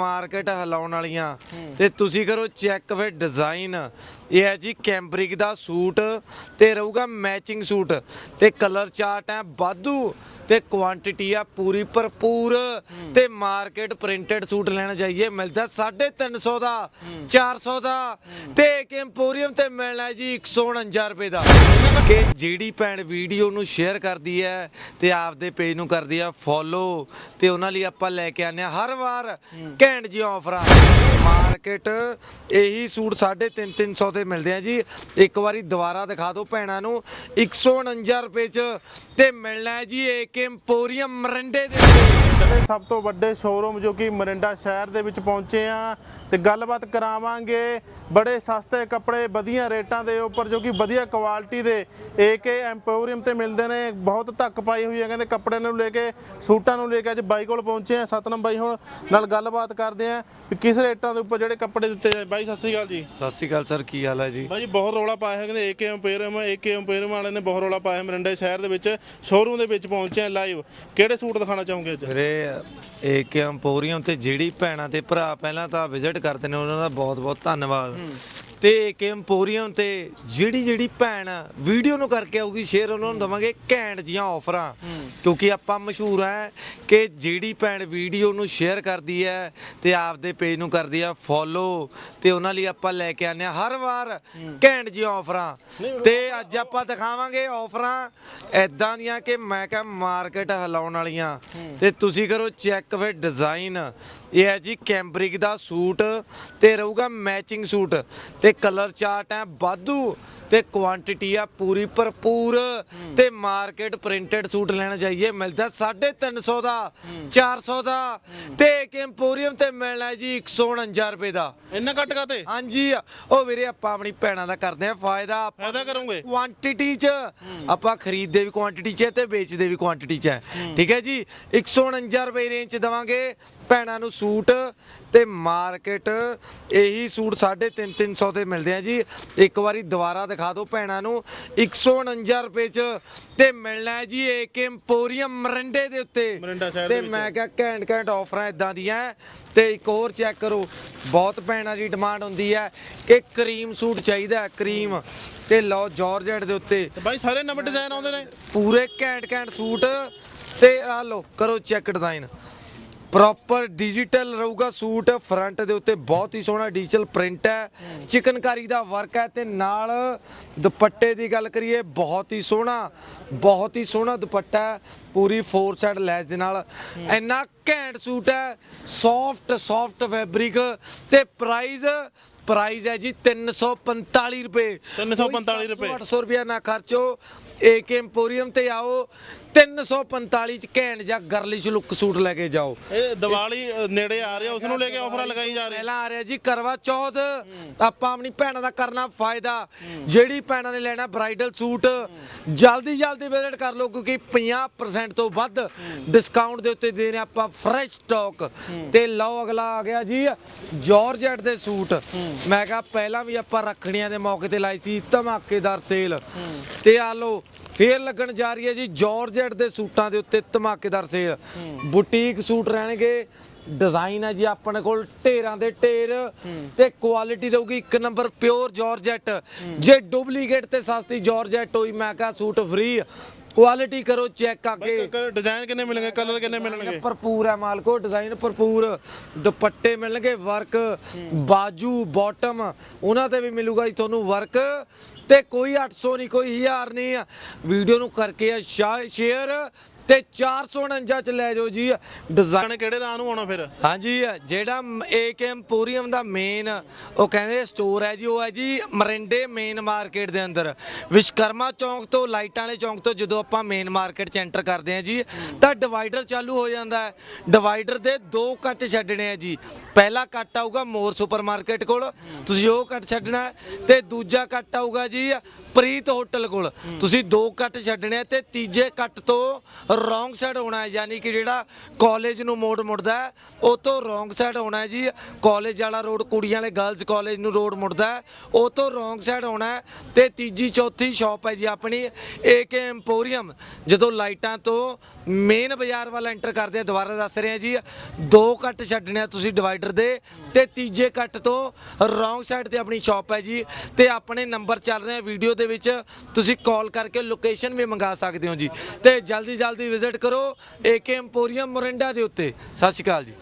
Market ਹਿਲਾਉਣ ਵਾਲੀਆਂ। ਤੇ ਤੁਸੀਂ ਕਰੋ ਚੈੱਕ ਫਿਰ ਡਿਜ਼ਾਈਨ ਇਹ ਹੈ ਜੀ ਕੈਂਬਰਿਕ ਦਾ ਸੂਟ ਤੇ ਰਹੂਗਾ ਮੈਚਿੰਗ ਸੂਟ। ਤੇ ਕਲਰ ਚਾਰਟ ਹੈ ਵਾਧੂ ਤੇ ਕੁਆਂਟੀਟੀ ਆ ਪੂਰੀ ਭਰਪੂਰ। ਤੇ ਮਾਰਕੀਟ ਪ੍ਰਿੰਟਡ ਸੂਟ ਲੈਣ ਜਾਈਏ ਮਿਲਦਾ 350 ਦਾ 400 ਦਾ। ਤੇ ਇੱਕ ਇੰਪੋਰੀਅਮ ਤੇ ਮਿਲਣਾ ਜੀ 149 ਰੁਪਏ ਦਾ। ਕਿ ਜਿਹੜੀ ਭੈਣ ਵੀਡੀਓ ਨੂੰ ਸ਼ੇਅਰ ਕਰਦੀ ਹੈ ਤੇ ਆਪਦੇ ਪੇਜ ਨੂੰ ਕਰਦੀ ਆ ਫੋਲੋ ਤੇ ਉਹਨਾਂ ਲਈ ਆਪਾਂ ਲੈ ਕੇ ਆਨੇ ਆ ਹਰ ਵਾਰ ਘੈਂਟ ਜੀ ਆਫਰਾਂ। ਮਾਰਕੀਟ ਇਹੀ ਸੂਟ 350 300 ਤੇ ਮਿਲਦੇ ਆ ਜੀ। ਇੱਕ ਵਾਰੀ ਦੁਬਾਰਾ ਦਿਖਾ ਦਿਓ ਭੈਣਾਂ ਨੂੰ। 149 ਰੁਪਏ ਚ ਤੇ ਮਿਲਣਾ ਹੈ ਜੀ ਏਕ ਇੰਪੋਰੀਅਮ ਮਰਿੰਡੇ ਦੇ ਦੇ ਸਭ ਤੋਂ ਵੱਡੇ ਸ਼ੋਰੂਮ ਜੋ ਕਿ ਮਰਿੰਡਾ ਸ਼ਹਿਰ ਦੇ ਵਿੱਚ ਪਹੁੰਚੇ ਆ ਤੇ ਗੱਲਬਾਤ ਕਰਾਵਾਂਗੇ। ਬੜੇ ਸਸਤੇ ਕੱਪੜੇ, ਵਧੀਆ ਰੇਟਾਂ ਦੇ ਉੱਪਰ ਜੋ ਕਿ ਵਧੀਆ ਕੁਆਲਿਟੀ ਦੇ ਏਕੇ ਐਮਪੋਰੀਅਮ ਤੇ ਮਿਲਦੇ ਨੇ। ਬਹੁਤ ਧੱਕ ਪਾਈ ਹੋਈ ਹੈ ਕਹਿੰਦੇ ਕੱਪੜੇ ਨੂੰ ਲੈ ਕੇ, ਸੂਟਾਂ ਨੂੰ ਲੈ ਕੇ ਅੱਜ ਬਾਈ ਕੋਲ ਪਹੁੰਚੇ ਆ। ਸਤਨਮ ਬਾਈ ਹੁਣ ਨਾਲ ਗੱਲਬਾਤ ਕਰਦੇ ਆ ਵੀ ਕਿਸ ਰੇਟਾਂ ਦੇ ਉੱਪਰ ਜਿਹੜੇ ਕੱਪੜੇ ਦਿੱਤੇ ਆ ਬਾਈ ਸਤਿ ਸ਼੍ਰੀ ਅਕਾਲ ਜੀ। ਸਤਿ ਸ਼੍ਰੀ ਅਕਾਲ ਸਰ ਕੀ ਹਾਲ ਹੈ ਜੀ? ਬਾਈ ਬਹੁਤ ਰੌਲਾ ਪਾਇਆ ਹੈ ਕਹਿੰਦੇ ਏਕੇ ਐਮਪੋਰੀਅਮ ਏਕੇ ਐਮਪੋਰੀਅਮ ਵਾਲੇ ਨੇ ਬਹੁਤ ਰੌਲਾ ਪਾਇਆ ਮਰਿੰਡਾ ਸ਼ਹਿਰ ਦੇ ਵਿੱਚ। ਸ਼ੋਰੂਮ ਦੇ ਵਿੱਚ ਪਹੁੰਚੇ ਆ ਲਾਈਵ ਕਿਹੜੇ ਸੂਟ ਦਿਖਾਣਾ ਚਾਹੋਗੇ ਅੱਜ? ਵੀਰੇ ਏਕ ਐਮਪੋਰੀਅਮ ਤੇ ਜਿਹੜੀ ਭੈਣਾਂ ਤੇ ਭਰਾ ਪਹਿਲਾਂ ਤਾਂ ਵਿਜ਼ਿਟ ਕਰਦੇ ਨੇ ਉਹਨਾਂ ਦਾ ਬਹੁਤ ਬਹੁਤ ਧੰਨਵਾਦ ਤੇ ਕੇ ਐਮਪੋਰੀਅਮ ਤੇ ਜਿਹੜੀ ਜਿਹੜੀ ਭੈਣ ਵੀਡੀਓ ਨੂੰ ਕਰਕੇ ਆਊਗੀ ਸ਼ੇਅਰ ਉਹਨਾਂ ਨੂੰ ਦਵਾਂਗੇ ਘੈਂਟ ਜੀਆਂ ਆਫਰਾਂ ਕਿਉਂਕਿ ਆਪਾਂ ਮਸ਼ਹੂਰ ਹੈ ਕਿ ਜਿਹੜੀ ਭੈਣ ਵੀਡੀਓ ਨੂੰ ਸ਼ੇਅਰ ਕਰਦੀ ਹੈ ਤੇ ਆਪਦੇ ਪੇਜ ਨੂੰ ਕਰਦੀ ਹੈ ਫੋਲੋ ਤੇ ਉਹਨਾਂ ਲਈ ਆਪਾਂ ਲੈ ਕੇ ਆਨੇ ਆ ਹਰ ਵਾਰ ਘੈਂਟ ਜੀਆਂ ਆਫਰਾਂ ਤੇ ਅੱਜ ਆਪਾਂ ਦਿਖਾਵਾਂਗੇ ਆਫਰਾਂ ਐਦਾਂ ਦੀਆਂ ਕਿ ਮੈਂ ਕਿਹਾ ਮਾਰਕੀਟ ਹਿਲਾਉਣ ਵਾਲੀਆਂ। ਤੇ ਤੁਸੀਂ ਕਰੋ ਚੈੱਕ ਫਿਰ ਡਿਜ਼ਾਈਨ ਇਹ ਹੈ ਜੀ ਕੈਂਬਰਿਕ ਦਾ ਸੂਟ ਤੇ ਰਹੂਗਾ ਮੈਚਿੰਗ ਸੂਟ ਤੇ ਕਲਰ ਚਾਰਟ ਹੈ ਵਾਧੂ ਤੇ ਕੁਆਂਟੀਟੀ ਆ ਪੂਰੀ ਭਰਪੂਰ। ਤੇ ਮਾਰਕੀਟ ਪ੍ਰਿੰਟਡ ਸੂਟ ਲੈਣ ਜਾਈਏ ਮਿਲਦਾ 350 ਦਾ 400 ਦਾ। ਤੇ ਇੱਕ ਇੰਪੋਰੀਅਮ ਤੇ ਮਿਲਣਾ ਜੀ 149 ਰੁਪਏ ਦਾ। ਇੰਨਾ ਘੱਟ ਕਾਤੇ ਹਾਂਜੀ ਉਹ ਵੀਰੇ ਆਪਾਂ ਆਪਣੀ ਭੈਣਾਂ ਦਾ ਕਰਦੇ ਆ ਫਾਇਦਾ। ਫਾਇਦਾ ਕਰੋਗੇ? ਕੁਆਂਟੀਟੀ ਚ ਆਪਾਂ ਖਰੀਦਦੇ ਵੀ ਕੁਆਂਟੀਟੀ ਚ ਤੇ ਵੇਚਦੇ ਵੀ ਕੁਆਂਟੀਟੀ ਚ ਹੈ। ਠੀਕ ਹੈ ਜੀ? 149 ਰੁਪਏ ਰੇਂਜ ਚ ਦਵਾਂਗੇ ਭੈਣਾਂ ਨੂੰ ਸੂਟ। ਤੇ ਮਾਰਕੀਟ ਇਹੀ ਸੂਟ 350 300 ਤੇ ਮਿਲਦੇ ਆ ਜੀ। ਇੱਕ ਵਾਰੀ ਦੁਬਾਰਾ ਦਿਖਾ ਦਿਓ ਭੈਣਾਂ ਨੂੰ। 149 ਰੁਪਏ ਚ ਤੇ ਮਿਲਣਾ ਹੈ ਜੀ ਏਕ ਇੰਪੋਰੀਅਮ ਮਰੰਡੇ ਦੇ ਉੱਤੇ। ਮਰਿੰਡਾ ਸ਼ਹਿਰ ਦੇ ਤੇ ਵਿੱਚ। ਮੈਂ ਕਿਹਾ ਘੈਂਟ ਘੈਂਟ ਆਫਰਾਂ ਇਦਾਂ ਦੀਆਂ ਹੈ। ਤੇ ਇੱਕ ਹੋਰ ਚੈੱਕ ਕਰੋ ਬਹੁਤ ਭੈਣਾਂ ਦੀ ਡਿਮਾਂਡ ਹੁੰਦੀ ਹੈ ਕਿ ਕਰੀਮ ਸੂਟ ਚਾਹੀਦਾ ਹੈ ਕਰੀਮ। ਤੇ ਲਓ ਜਾਰਜਟ ਦੇ ਉੱਤੇ। ਤੇ ਬਾਈ ਸਾਰੇ ਨਵੇਂ ਡਿਜ਼ਾਈਨ ਆਉਂਦੇ ਨੇ। ਪੂਰੇ ਘੈਂਟ ਘੈਂਟ ਸੂਟ। ਤੇ ਆ ਲਓ ਕਰੋ ਚੈੱਕ ਡਿਜ਼ਾਈਨ ਪ੍ਰੋਪਰ ਡਿਜੀਟਲ ਰਹੂਗਾ ਸੂਟ ਫਰੰਟ ਦੇ ਉੱਤੇ ਬਹੁਤ ਹੀ ਸੋਹਣਾ ਡਿਜੀਟਲ ਪ੍ਰਿੰਟ ਹੈ। ਚਿਕਨਕਾਰੀ ਦਾ ਵਰਕ ਹੈ ਤੇ ਨਾਲ ਦੁਪੱਟੇ ਦੀ ਗੱਲ ਕਰੀਏ ਬਹੁਤ ਹੀ ਸੋਹਣਾ ਬਹੁਤ ਹੀ ਸੋਹਣਾ ਦੁਪੱਟਾ ਹੈ ਪੂਰੀ ਫੋਰ ਸਾਈਡ ਲੈਸ ਦੇ ਨਾਲ। ਇੰਨਾ ਘੈਂਟ ਸੂਟ ਹੈ ਸੌਫਟ ਸੌਫਟ ਫੈਬਰਿਕ ਤੇ ਪ੍ਰਾਈਸ ਪ੍ਰਾਈਸ ਹੈ ਜੀ 345 ਰੁਪਏ। 345 ਰੁਪਏ। 800 ਰੁਪਏ ਨਾ ਖਰਚੋ। ਏਕੇ ਇੰਪੋਰੀਅਮ ਤੇ ਆਓ 345 ਚ ਘੈਂਟ ਜਾਂ ਗਰਲਿਸ਼ ਲੁੱਕ ਸੂਟ ਲੈ ਕੇ ਜਾਓ। ਇਹ ਦੀਵਾਲੀ ਨੇੜੇ ਆ ਰਿਹਾ ਉਸ ਨੂੰ ਲੈ ਕੇ ਆਫਰਾਂ ਲਗਾਈ ਜਾ ਰਹੀ। ਪਹਿਲਾਂ ਆ ਰਿਹਾ ਜੀ ਕਰਵਾ ਚੌਥ। ਆਪਾਂ ਆਪਣੀ ਭੈਣਾਂ ਦਾ ਕਰਨਾ ਫਾਇਦਾ। ਜਿਹੜੀ ਭੈਣਾਂ ਨੇ ਲੈਣਾ ਬ੍ਰਾਈਡਲ ਸੂਟ ਜਲਦੀ ਜਲਦੀ ਵਿਜ਼ਿਟ ਕਰ ਲਓ ਕਿਉਂਕਿ 50% ਤੋਂ ਵੱਧ ਡਿਸਕਾਊਂਟ ਦੇ ਉੱਤੇ ਦੇ ਰਹੇ ਆਪਾਂ ਫਰੈਸ਼ ਸਟਾਕ ਤੇ ਲਓ ਅਗਲਾ ਆ ਗਿਆ ਜੀ ਜਾਰਜਟ ਦੇ ਸੂਟ। ਮੈਂ ਕਿਹਾ ਪਹਿਲਾਂ ਵੀ ਆਪਾਂ ਰੱਖੜੀਆਂ ਦੇ ਮੌਕੇ ਤੇ ਲਾਈ ਸੀ ਧਮਾਕੇਦਾਰ ਸੇਲ ਤੇ ਆ ਲਓ ਫੇਰ ਲੱਗਣ ਜਾ ਰਹੀ ਹੈ ਜੀ ਜਾਰਜਟ ਦੇ ਸੂਟਾਂ ਦੇ ਉੱਤੇ ਧਮਾਕੇਦਾਰ ਸੇਲ ਬੁਟੀਕ ਸੂਟ ਰਹਿਣਗੇ। ਡਿਜ਼ਾਈਨ ਹੈ ਜੀ ਆਪਣੇ ਕੋਲ ਢੇਰਾਂ ਦੇ ਢੇਰ ਤੇ ਕੁਆਲਿਟੀ ਰਹੂਗੀ ਇੱਕ ਨੰਬਰ ਪਿਓਰ ਜਾਰਜਟ ਜੇ ਡੁਪਲੀਕੇਟ ਤੇ ਸਸਤੀ ਜਾਰਜਟ ਹੋਈ ਮੈਂ ਕਹਾ ਸੂਟ ਫ੍ਰੀ ਕੁਆਲਿਟੀ ਕਰੋ ਚੈੱਕ ਅੱਗੇ ਡਿਜ਼ਾਈਨ ਕਿੰਨੇ ਮਿਲਣਗੇ? ਕਲਰ ਕਿੰਨੇ ਮਿਲਣਗੇ? ਭਰਪੂਰ ਹੈ ਮਾਲਕੋ ਡਿਜ਼ਾਈਨ ਭਰਪੂਰ। ਦੁਪੱਟੇ ਮਿਲਣਗੇ ਵਰਕ ਬਾਜੂ ਬਾਟਮ ਉਹਨਾਂ ਤੇ ਵੀ ਮਿਲੂਗਾ ਜੀ ਤੁਹਾਨੂੰ ਵਰਕ ਤੇ ਕੋਈ 800 ਨਹੀਂ ਕੋਈ 1000 ਨਹੀਂ। ਵੀਡੀਓ ਨੂੰ ਕਰਕੇ ਸ਼ੇਅਰ ਤੇ 449 ਚ ਲੈ ਜਾਓ ਜੀ। ਡਿਜ਼ਾਈਨ ਕਿਹੜੇ ਰਾਹ ਨੂੰ ਆਉਣਾ ਫਿਰ? ਹਾਂਜੀ ਜਿਹੜਾ ਏਕੇ ਐਮਪੋਰੀਅਮ ਦਾ ਮੇਨ ਉਹ ਕਹਿੰਦੇ ਸਟੋਰ ਹੈ ਜੀ ਉਹ ਹੈ ਜੀ ਮਰਿੰਡੇ ਮੇਨ ਮਾਰਕੀਟ ਦੇ ਅੰਦਰ। ਵਿਸ਼ਕਰਮਾ ਚੌਂਕ ਤੋਂ ਲਾਈਟਾਂ ਵਾਲੇ ਚੌਂਕ ਤੋਂ ਜਦੋਂ ਆਪਾਂ ਮੇਨ ਮਾਰਕੀਟ ਚ ਐਂਟਰ ਕਰਦੇ ਹਾਂ ਜੀ ਤਾਂ ਡਿਵਾਈਡਰ ਚਾਲੂ ਹੋ ਜਾਂਦਾ ਹੈ। ਡਿਵਾਈਡਰ ਦੇ ਦੋ ਕੱਟ ਛੱਡਣੇ ਆ ਜੀ। ਪਹਿਲਾ ਕੱਟ ਆਊਗਾ ਮੋਰ ਸੁਪਰਮਾਰਕਟ ਕੋਲ ਤੁਸੀਂ ਉਹ ਕੱਟ ਛੱਡਣਾ ਤੇ ਦੂਜਾ ਕੱਟ ਆਊਗਾ ਜੀ ਪ੍ਰੀਤ ਹੋਟਲ ਕੋਲ। ਤੁਸੀਂ ਦੋ ਕੱਟ ਛੱਡਣੇ ਆ ਤੇ ਤੀਜੇ ਕੱਟ ਤੋਂ ਰੋਂਗ ਸਾਈਡ ਹੋਣਾ ਹੈ, ਯਾਨੀ ਕਿ ਜਿਹੜਾ ਕਾਲਜ ਨੂੰ ਮੋੜ ਮੁੜਦਾ ਹੈ, ਉਹ ਤੋਂ ਰੋਂਗ ਸਾਈਡ ਹੋਣਾ ਹੈ ਜੀ। ਕਾਲਜ ਵਾਲਾ ਰੋਡ ਕੁੜੀਆਂ ਵਾਲੇ ਗਰਲਜ਼ ਕਾਲਜ ਨੂੰ ਰੋਡ ਮੁੜਦਾ ਹੈ, ਉਹ ਤੋਂ ਰੋਂਗ ਸਾਈਡ ਹੋਣਾ ਹੈ। ਤੇ ਤੀਜੀ, ਚੌਥੀ ਸ਼ਾਪ ਹੈ ਜੀ ਆਪਣੀ ਏਕੇ ਐਮਪੋਰੀਅਮ ਜਦੋਂ ਲਾਈਟਾਂ ਤੋਂ ਮੇਨ ਬਾਜ਼ਾਰ ਵੱਲ ਐਂਟਰ ਕਰਦੇ ਆ ਦੁਬਾਰਾ ਦੱਸ ਰਹੇ ਆ ਜੀ, ਦੋ ਕੱਟ ਛੱਡਣੇ ਆ ਤੁਸੀਂ ਡਿਵਾਈਡਰ ਦੇ, ਤੇ ਤੀਜੇ ਕੱਟ ਤੋਂ ਰੋਂਗ ਸਾਈਡ ਤੇ ਆਪਣੀ ਸ਼ਾਪ ਹੈ ਜੀ। ਤੇ ਆਪਣੇ ਨੰਬਰ ਚੱਲ ਰਹੇ ਆ ਵੀਡੀਓ ਦੇ ਵਿੱਚ ਤੁਸੀਂ ਕਾਲ ਕਰਕੇ ਲੋਕੇਸ਼ਨ ਵੀ ਮੰਗਾ ਸਕਦੇ ਹੋ ਜੀ। ਤੇ ਜਲਦੀ ਜਲਦੀ ਵਿਜ਼ਿਟ ਕਰੋ ਏਕੇ ਐਮਪੋਰੀਅਮ ਮੋਰਿੰਡਾ ਦੇ ਉੱਤੇ। ਸਤਿ ਸ਼੍ਰੀ ਅਕਾਲ ਜੀ।